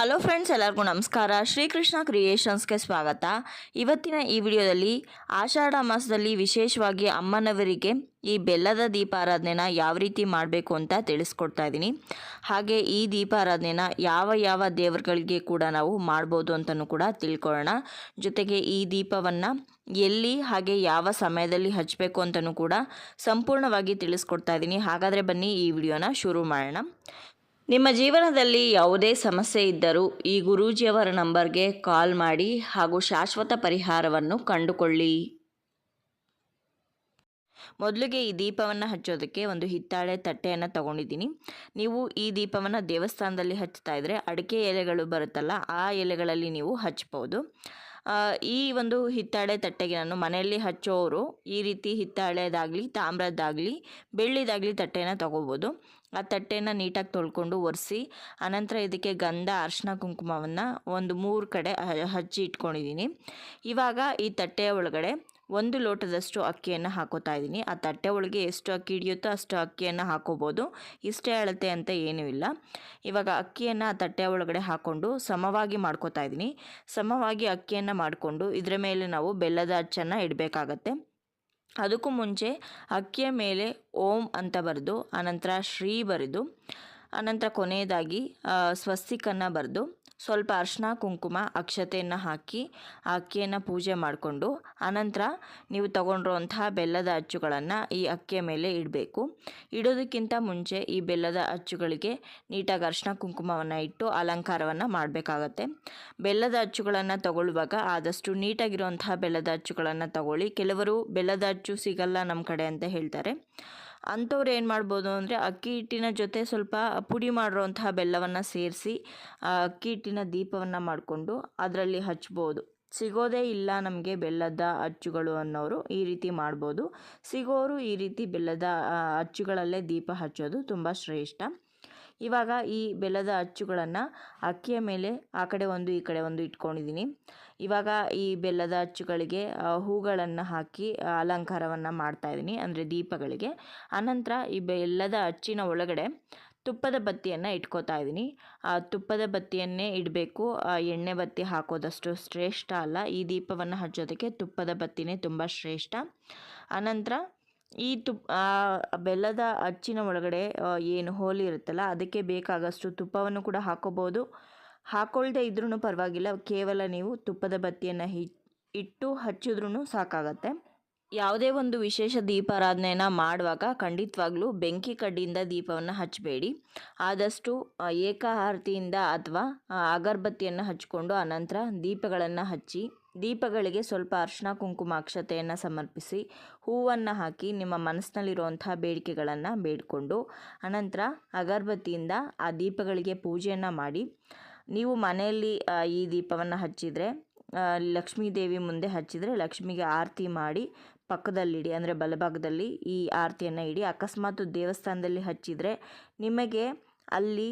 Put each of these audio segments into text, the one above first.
Hello friends, ಎಲ್ಲರಿಗೂ ನಮಸ್ಕಾರ. ಶ್ರೀಕೃಷ್ಣ ಕ್ರಿಯೇಷನ್ಸ್ಗೆ ಸ್ವಾಗತ. ಇವತ್ತಿನ ಈ ವಿಡಿಯೋದಲ್ಲಿ ಆಷಾಢ ಮಾಸದಲ್ಲಿ ವಿಶೇಷವಾಗಿ ಅಮ್ಮನವರಿಗೆ ಈ ಬೆಲ್ಲದ ದೀಪಾರಾಧನೆನ ಯಾವ ರೀತಿ ಮಾಡಬೇಕು ಅಂತ ತಿಳಿಸ್ಕೊಡ್ತಾ ಇದ್ದೀನಿ. ಹಾಗೆ ಈ ದೀಪಾರಾಧನೆನ ಯಾವ ಯಾವ ದೇವರುಗಳಿಗೆ ಕೂಡ ನಾವು ಮಾಡ್ಬೋದು ಅಂತಲೂ ಕೂಡ ತಿಳ್ಕೊಳ್ಳೋಣ. ಜೊತೆಗೆ ಈ ದೀಪವನ್ನು ಎಲ್ಲಿ ಹಾಗೆ ಯಾವ ಸಮಯದಲ್ಲಿ ಹಚ್ಚಬೇಕು ಅಂತಲೂ ಕೂಡ ಸಂಪೂರ್ಣವಾಗಿ ತಿಳಿಸ್ಕೊಡ್ತಾ ಇದ್ದೀನಿ. ಹಾಗಾದರೆ ಬನ್ನಿ ಈ ವಿಡಿಯೋನ ಶುರು ಮಾಡೋಣ. ನಿಮ್ಮ ಜೀವನದಲ್ಲಿ ಯಾವುದೇ ಸಮಸ್ಯೆ ಇದ್ದರೂ ಈ ಗುರೂಜಿಯವರ ನಂಬರ್ಗೆ ಕಾಲ್ ಮಾಡಿ ಹಾಗೂ ಶಾಶ್ವತ ಪರಿಹಾರವನ್ನು ಕಂಡುಕೊಳ್ಳಿ. ಮೊದಲಿಗೆ ಈ ದೀಪವನ್ನು ಹಚ್ಚೋದಕ್ಕೆ ಒಂದು ಹಿತ್ತಾಳೆ ತಟ್ಟೆಯನ್ನು ತಗೊಂಡಿದ್ದೀನಿ. ನೀವು ಈ ದೀಪವನ್ನು ದೇವಸ್ಥಾನದಲ್ಲಿ ಹಚ್ತಾ ಇದ್ದರೆ ಅಡಿಕೆ ಎಲೆಗಳು ಬರುತ್ತಲ್ಲ ಆ ಎಲೆಗಳಲ್ಲಿ ನೀವು ಹಚ್ಬೋದು. ಆ, ಈ ಒಂದು ಹಿತ್ತಾಳೆ ತಟ್ಟೆಗೆ ನಾನು ಮನೆಯಲ್ಲಿ ಹಚ್ಚೋರು ಈ ರೀತಿ ಹಿತ್ತಾಳೆದಾಗಲಿ, ತಾಮ್ರದ್ದಾಗಲಿ, ಬೆಳ್ಳಿದಾಗಲಿ ತಟ್ಟೆನ ತಗೋಬೋದು. ಆ ತಟ್ಟೆನ ನೀಟಾಗಿ ತೊಳ್ಕೊಂಡು ಒರೆಸಿ ಅನಂತರ ಇದಕ್ಕೆ ಗಂಧ ಅರ್ಶಿನ ಕುಂಕುಮವನ್ನು ಒಂದು ಮೂರು ಕಡೆ ಹಚ್ಚಿ ಇಟ್ಕೊಂಡಿದ್ದೀನಿ ಇವಾಗ ಈ ತಟ್ಟೆಯ ಒಳಗಡೆ ಒಂದು ಲೋಟದಷ್ಟು ಅಕ್ಕಿಯನ್ನು ಹಾಕೋತಾ ಇದ್ದೀನಿ. ಆ ತಟ್ಟೆ ಒಳಗೆ ಎಷ್ಟು ಅಕ್ಕಿ ಹಿಡಿಯುತ್ತೋ ಅಷ್ಟು ಅಕ್ಕಿಯನ್ನು ಹಾಕೋಬೋದು. ಇಷ್ಟೇ ಅಳತೆ ಅಂತ ಏನೂ ಇಲ್ಲ. ಇವಾಗ ಅಕ್ಕಿಯನ್ನು ಆ ತಟ್ಟೆ ಒಳಗಡೆ ಹಾಕ್ಕೊಂಡು ಸಮವಾಗಿ ಮಾಡ್ಕೋತಾ ಇದ್ದೀನಿ. ಸಮವಾಗಿ ಅಕ್ಕಿಯನ್ನು ಮಾಡಿಕೊಂಡು ಇದರ ಮೇಲೆ ನಾವು ಬೆಲ್ಲದ ಅಚ್ಚನ್ನು ಇಡಬೇಕಾಗತ್ತೆ. ಅದಕ್ಕೂ ಮುಂಚೆ ಅಕ್ಕಿಯ ಮೇಲೆ ಓಂ ಅಂತ ಬರೆದು, ಆನಂತರ ಶ್ರೀ ಬರೆದು, ಆನಂತರ ಕೊನೆಯದಾಗಿ ಸ್ವಸ್ತಿಕನ್ನು ಬರೆದು ಸ್ವಲ್ಪ ಅರಿಶಿನ ಕುಂಕುಮ, ಅಕ್ಷತೆಯನ್ನು ಹಾಕಿ ಆ ಅಕ್ಕಿಯನ್ನು ಪೂಜೆ ಮಾಡಿಕೊಂಡು ಅನಂತರ ನೀವು ತಗೊಂಡಿರುವಂತಹ ಬೆಲ್ಲದ ಅಚ್ಚುಗಳನ್ನು ಈ ಅಕ್ಕಿಯ ಮೇಲೆ ಇಡಬೇಕು. ಇಡೋದಕ್ಕಿಂತ ಮುಂಚೆ ಈ ಬೆಲ್ಲದ ಅಚ್ಚುಗಳಿಗೆ ನೀಟಾಗಿ ಅರ್ಶಿನ ಕುಂಕುಮವನ್ನು ಇಟ್ಟು ಅಲಂಕಾರವನ್ನು ಮಾಡಬೇಕಾಗತ್ತೆ. ಬೆಲ್ಲದ ಅಚ್ಚುಗಳನ್ನು ತಗೊಳ್ಳುವಾಗ ಆದಷ್ಟು ನೀಟಾಗಿರುವಂತಹ ಬೆಲ್ಲದ ಅಚ್ಚುಗಳನ್ನು ತಗೊಳ್ಳಿ. ಕೆಲವರು ಬೆಲ್ಲದ ಅಚ್ಚು ಸಿಗಲ್ಲ ನಮ್ಮ ಕಡೆ ಅಂತ ಹೇಳ್ತಾರೆ. ಅಂಥವ್ರು ಏನು ಮಾಡ್ಬೋದು ಅಂದರೆ ಅಕ್ಕಿ ಹಿಟ್ಟಿನ ಜೊತೆ ಸ್ವಲ್ಪ ಪುಡಿ ಮಾಡಿರೋಂತಹ ಬೆಲ್ಲವನ್ನು ಸೇರಿಸಿ ಅಕ್ಕಿ ಹಿಟ್ಟಿನ ದೀಪವನ್ನು ಮಾಡಿಕೊಂಡು ಅದರಲ್ಲಿ ಹಚ್ಬೋದು. ಸಿಗೋದೇ ಇಲ್ಲ ನಮಗೆ ಬೆಲ್ಲದ ಅಚ್ಚುಗಳು ಅನ್ನೋರು ಈ ರೀತಿ ಮಾಡ್ಬೋದು. ಸಿಗೋರು ಈ ರೀತಿ ಬೆಲ್ಲದ ಅಚ್ಚುಗಳಲ್ಲೇ ದೀಪ ಹಚ್ಚೋದು ತುಂಬ ಶ್ರೇಷ್ಠ. ಇವಾಗ ಈ ಬೆಲ್ಲದ ಅಚ್ಚುಗಳನ್ನು ಅಕ್ಕಿಯ ಮೇಲೆ ಆ ಕಡೆ ಒಂದು, ಈ ಕಡೆ ಒಂದು ಇಟ್ಕೊಂಡಿದ್ದೀನಿ. ಇವಾಗ ಈ ಬೆಲ್ಲದ ಅಚ್ಚುಗಳಿಗೆ ಹೂಗಳನ್ನು ಹಾಕಿ ಅಲಂಕಾರವನ್ನು ಮಾಡ್ತಾಯಿದ್ದೀನಿ ಅಂದರೆ ದೀಪಗಳಿಗೆ. ಆನಂತರ ಈ ಬೆಲ್ಲದ ಅಚ್ಚಿನ ಒಳಗಡೆ ತುಪ್ಪದ ಬತ್ತಿಯನ್ನು ಇಟ್ಕೋತಾ ಇದ್ದೀನಿ. ಆ ತುಪ್ಪದ ಬತ್ತಿಯನ್ನೇ ಇಡಬೇಕು. ಎಣ್ಣೆ ಬತ್ತಿ ಹಾಕೋದಷ್ಟು ಶ್ರೇಷ್ಠ ಅಲ್ಲ. ಈ ದೀಪವನ್ನು ಹಚ್ಚೋದಕ್ಕೆ ತುಪ್ಪದ ಬತ್ತಿನೇ ತುಂಬ ಶ್ರೇಷ್ಠ. ಅನಂತರ ಈ ತುಪ್ಪ ಬೆಲ್ಲದ ಅಚ್ಚಿನ ಒಳಗಡೆ ಏನು ಹೋಲಿ ಇರುತ್ತಲ್ಲ, ಅದಕ್ಕೆ ಬೇಕಾಗಷ್ಟು ತುಪ್ಪವನ್ನು ಕೂಡ ಹಾಕೋಬೋದು. ಹಾಕ್ಕೊಳ್ದೇ ಇದ್ರೂ ಪರವಾಗಿಲ್ಲ, ಕೇವಲ ನೀವು ತುಪ್ಪದ ಬತ್ತಿಯನ್ನು ಹಿ, ಇಟ್ಟು ಹಚ್ಚಿದ್ರೂ ಸಾಕಾಗತ್ತೆ. ಯಾವುದೇ ಒಂದು ವಿಶೇಷ ದೀಪಾರಾಧನೆಯನ್ನು ಮಾಡುವಾಗ ಖಂಡಿತವಾಗ್ಲೂ ಬೆಂಕಿ ಕಡ್ಡಿಯಿಂದ ದೀಪವನ್ನು ಹಚ್ಚಬೇಡಿ. ಆದಷ್ಟು ಏಕ ಏಕಾಹಾರತಿಯಿಂದ ಅಥವಾ ಅಗರಬತ್ತಿಯನ್ನು ಹಚ್ಚಿಕೊಂಡು ಆನಂತರ ದೀಪಗಳನ್ನು ಹಚ್ಚಿ ದೀಪಗಳಿಗೆ ಸ್ವಲ್ಪ ಅರ್ಶಿನ ಕುಂಕುಮ ಅಕ್ಷತೆಯನ್ನು ಸಮರ್ಪಿಸಿ ಹೂವನ್ನು ಹಾಕಿ ನಿಮ್ಮ ಮನಸ್ಸಿನಲ್ಲಿರುವಂತಹ ಬೇಡಿಕೆಗಳನ್ನು ಬೇಡಿಕೊಂಡು ಅನಂತರ ಅಗರಬತ್ತಿಯಿಂದ ಆ ದೀಪಗಳಿಗೆ ಪೂಜೆಯನ್ನು ಮಾಡಿ. ನೀವು ಮನೆಯಲ್ಲಿ ಈ ದೀಪವನ್ನು ಹಚ್ಚಿದರೆ ಲಕ್ಷ್ಮೀ ದೇವಿ ಮುಂದೆ ಹಚ್ಚಿದರೆ ಲಕ್ಷ್ಮಿಗೆ ಆರತಿ ಮಾಡಿ ಪಕ್ಕದಲ್ಲಿಡಿ, ಅಂದರೆ ಬಲಭಾಗದಲ್ಲಿ ಈ ಆರತಿಯನ್ನು ಇಡಿ, ಅಕಸ್ಮಾತ್ ದೇವಸ್ಥಾನದಲ್ಲಿ ಹಚ್ಚಿದರೆ ನಿಮಗೆ ಅಲ್ಲಿ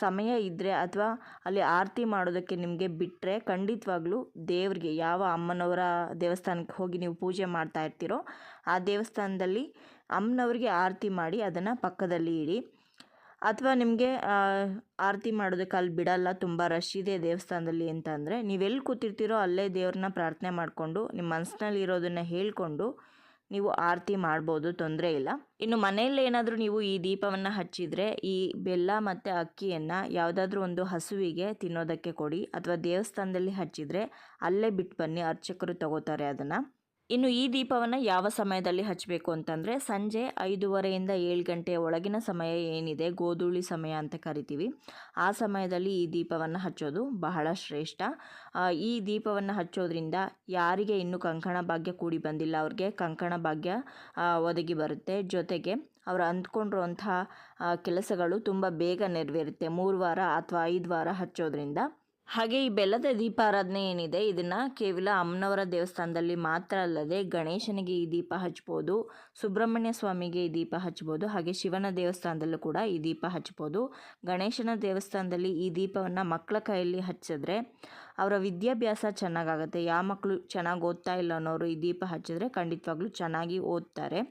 ಸಮಯ ಇದ್ದರೆ ಅಥವಾ ಅಲ್ಲಿ ಆರತಿ ಮಾಡೋದಕ್ಕೆ ನಿಮಗೆ ಬಿಟ್ಟರೆ ಖಂಡಿತವಾಗ್ಲೂ ದೇವರಿಗೆ, ಯಾವ ಅಮ್ಮನವರ ದೇವಸ್ಥಾನಕ್ಕೆ ಹೋಗಿ ನೀವು ಪೂಜೆ ಮಾಡ್ತಾ ಇರ್ತೀರೋ ಆ ದೇವಸ್ಥಾನದಲ್ಲಿ ಅಮ್ಮನವ್ರಿಗೆ ಆರತಿ ಮಾಡಿ ಅದನ್ನು ಪಕ್ಕದಲ್ಲಿ ಇಡಿ. ಅಥವಾ ನಿಮಗೆ ಆರತಿ ಮಾಡೋದಕ್ಕೆ ಅಲ್ಲಿ ಬಿಡಲ್ಲ, ತುಂಬ ರಶ್ ಇದೆ ದೇವಸ್ಥಾನದಲ್ಲಿ ಅಂತ ಅಂದರೆ, ನೀವೆಲ್ಲಿ ಕೂತಿರ್ತೀರೋ ಅಲ್ಲೇ ದೇವ್ರನ್ನ ಪ್ರಾರ್ಥನೆ ಮಾಡಿಕೊಂಡು ನಿಮ್ಮ ಮನಸ್ಸಿನಲ್ಲಿ ಇರೋದನ್ನು ಹೇಳ್ಕೊಂಡು ನೀವು ಆರತಿ ಮಾಡ್ಬೋದು, ತೊಂದರೆ ಇಲ್ಲ. ಇನ್ನು ಮನೆಯಲ್ಲಿ ಏನಾದರೂ ನೀವು ಈ ದೀಪವನ್ನು ಹಚ್ಚಿದರೆ, ಈ ಬೆಲ್ಲ ಮತ್ತು ಅಕ್ಕಿಯನ್ನು ಯಾವುದಾದ್ರೂ ಒಂದು ಹಸುವಿಗೆ ತಿನ್ನೋದಕ್ಕೆ ಕೊಡಿ, ಅಥವಾ ದೇವಸ್ಥಾನದಲ್ಲಿ ಹಚ್ಚಿದರೆ ಅಲ್ಲೇ ಬಿಟ್ಟು ಬನ್ನಿ, ಅರ್ಚಕರು ತಗೋತಾರೆ ಅದನ್ನು. ಇನ್ನು ಈ ದೀಪವನ್ನು ಯಾವ ಸಮಯದಲ್ಲಿ ಹಚ್ಚಬೇಕು ಅಂತಂದರೆ ಸಂಜೆ ಐದೂವರೆಯಿಂದ ಏಳು ಗಂಟೆಯ ಒಳಗಿನ ಸಮಯ ಏನಿದೆ, ಗೋಧೂಳಿ ಸಮಯ ಅಂತ ಕರಿತೀವಿ. ಆ ಸಮಯದಲ್ಲಿ ಈ ದೀಪವನ್ನು ಹಚ್ಚೋದು ಬಹಳ ಶ್ರೇಷ್ಠ. ಈ ದೀಪವನ್ನು ಹಚ್ಚೋದ್ರಿಂದ ಯಾರಿಗೆ ಇನ್ನೂ ಕಂಕಣ ಭಾಗ್ಯ ಕೂಡಿ ಬಂದಿಲ್ಲ, ಅವ್ರಿಗೆ ಕಂಕಣ ಭಾಗ್ಯ ಒದಗಿ ಬರುತ್ತೆ. ಜೊತೆಗೆ ಅವರು ಅಂದ್ಕೊಂಡಿರುವಂಥ ಕೆಲಸಗಳು ತುಂಬ ಬೇಗ ನೆರವೇರುತ್ತೆ. ಮೂರು ವಾರ ಅಥವಾ ಐದು ವಾರ ಹಚ್ಚೋದ್ರಿಂದ ಹಾಗೆ ಈ ಬೆಲ್ಲದ ದೀಪಾರಾಧನೆ ಏನಿದೆ, ಇದನ್ನು ಕೇವಲ ಅಮ್ಮನವರ ದೇವಸ್ಥಾನದಲ್ಲಿ ಮಾತ್ರ ಅಲ್ಲದೆ ಗಣೇಶನಿಗೆ ಈ ದೀಪ ಹಚ್ಬೋದು, ಸುಬ್ರಹ್ಮಣ್ಯ ಸ್ವಾಮಿಗೆ ಈ ದೀಪ ಹಚ್ಬೋದು, ಹಾಗೆ ಶಿವನ ದೇವಸ್ಥಾನದಲ್ಲೂ ಕೂಡ ಈ ದೀಪ ಹಚ್ಬೋದು. ಗಣೇಶನ ದೇವಸ್ಥಾನದಲ್ಲಿ ಈ ದೀಪವನ್ನು ಮಕ್ಕಳ ಕೈಯಲ್ಲಿ ಹಚ್ಚಿದ್ರೆ ಅವರ ವಿದ್ಯಾಭ್ಯಾಸ ಚೆನ್ನಾಗಾಗುತ್ತೆ. ಯಾವ ಮಕ್ಕಳು ಚೆನ್ನಾಗಿ ಓದ್ತಾ ಇಲ್ಲ ಅನ್ನೋರು ಈ ದೀಪ ಹಚ್ಚಿದ್ರೆ ಖಂಡಿತವಾಗ್ಲೂ ಚೆನ್ನಾಗಿ ಓದ್ತಾರೆ.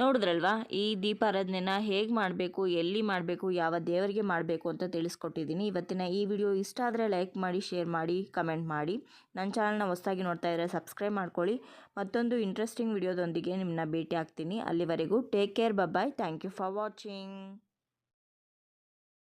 ನೋಡಿದ್ರಲ್ವಾ? ಈ ದೀಪಾರಾಧನೆನ ಹೇಗೆ ಮಾಡಬೇಕು, ಎಲ್ಲಿ ಮಾಡಬೇಕು, ಯಾವ ದೇವರಿಗೆ ಮಾಡಬೇಕು ಅಂತ ತಿಳಿಸ್ಕೊಟ್ಟಿದ್ದೀನಿ. ಇವತ್ತಿನ ಈ ವಿಡಿಯೋ ಇಷ್ಟ ಆದರೆ ಲೈಕ್ ಮಾಡಿ, ಶೇರ್ ಮಾಡಿ, ಕಮೆಂಟ್ ಮಾಡಿ. ನನ್ನ ಚಾನಲ್ನ ಹೊಸದಾಗಿ ನೋಡ್ತಾ ಇದ್ದರೆ ಸಬ್ಸ್ಕ್ರೈಬ್ ಮಾಡ್ಕೊಳ್ಳಿ. ಮತ್ತೊಂದು ಇಂಟ್ರೆಸ್ಟಿಂಗ್ ವಿಡಿಯೋದೊಂದಿಗೆ ನಿಮ್ಮನ್ನ ಭೇಟಿ ಆಗ್ತೀನಿ. ಅಲ್ಲಿವರೆಗೂ take care bye bye thank you for watching